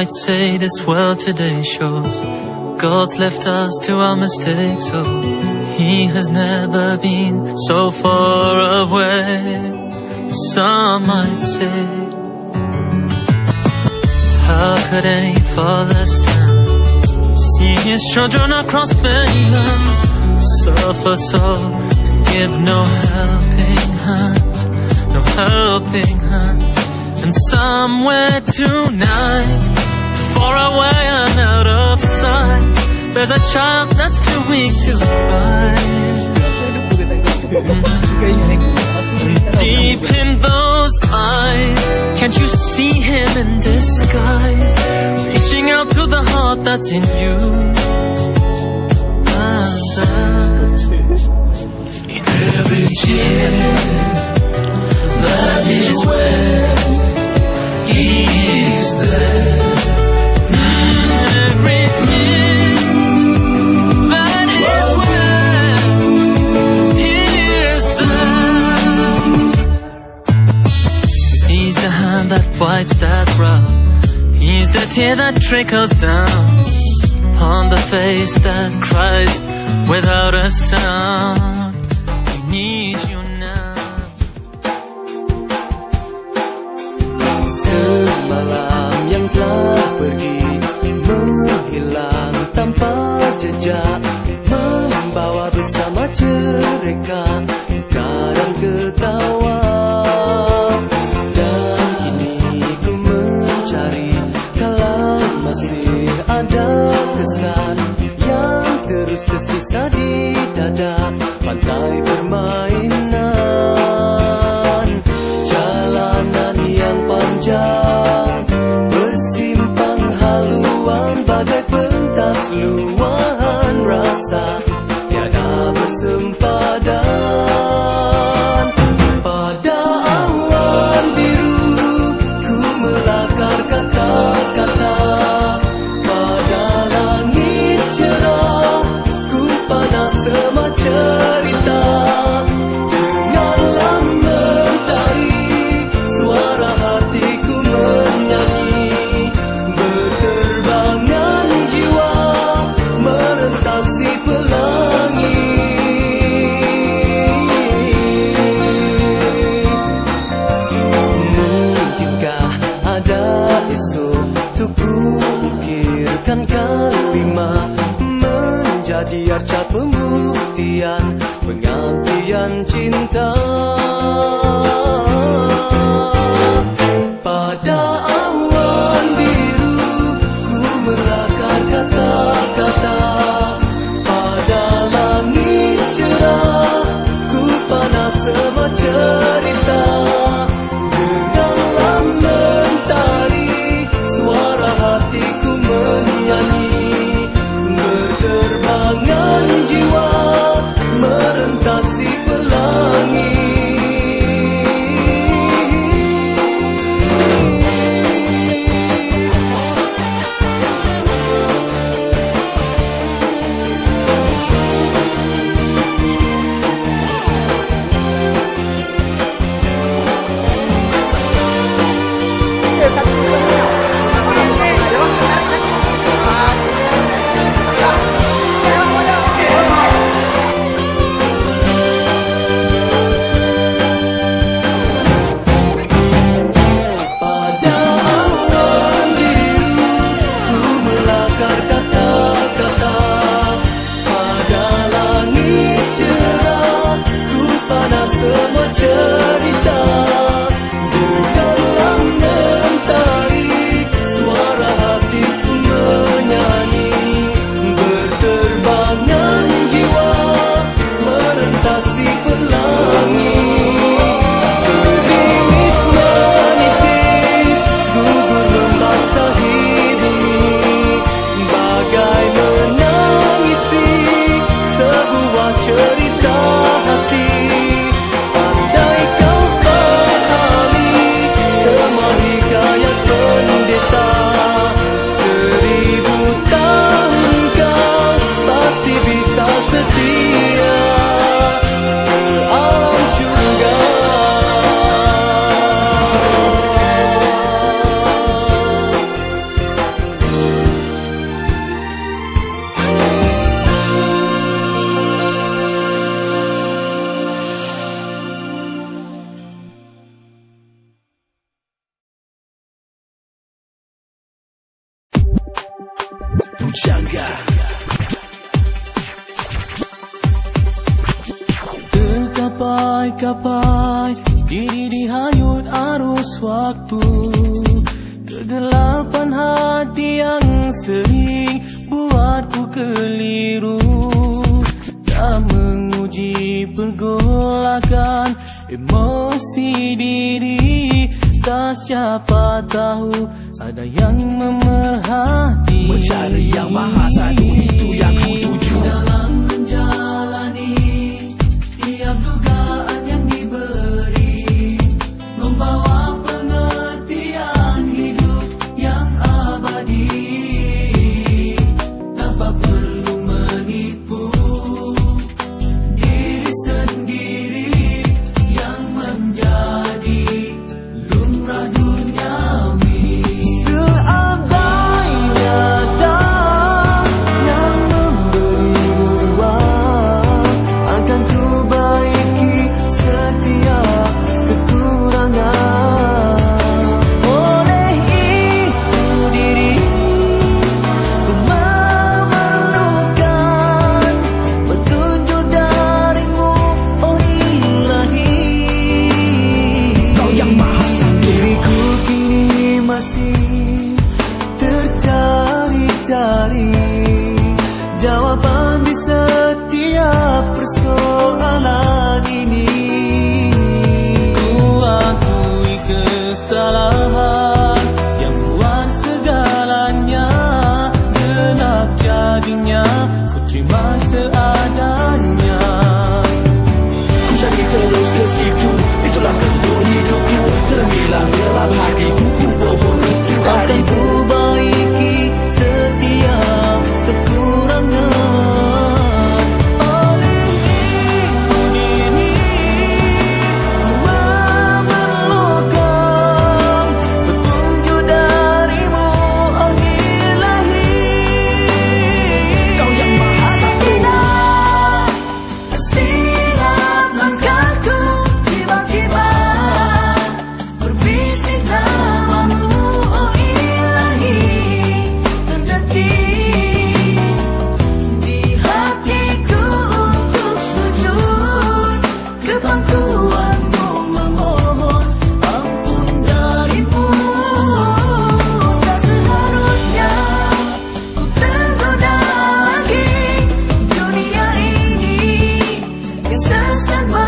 Might say this world today shows God's left us to our mistakes. So He has never been so far away. Some might say, How could any father stand? See his children across many lands suffer so and give no helping hand, no helping hand. And somewhere tonight, far away and out of sight, there's a child that's too weak to cry. Deep in those eyes, can't you see him in disguise? Reaching out to the heart that's in you. And I, in every hand that wipes that brow. He's the tear that trickles down on the face that cries without a sound. We need you now. Semalam yang telah pergi Menghilang tanpa jejak Membawa bersama cereka ada Menjadi arca pembuktian Pengabdian cinta fun mchanga Terkapai-kapai Diri dihanyut arus waktu. Kegelapan hati yang sering Buatku keliru. Tak menguji pergolakan Emosi diri entah siapa tahu ada yang memerhati mencari yang maha satu itu yang ku just a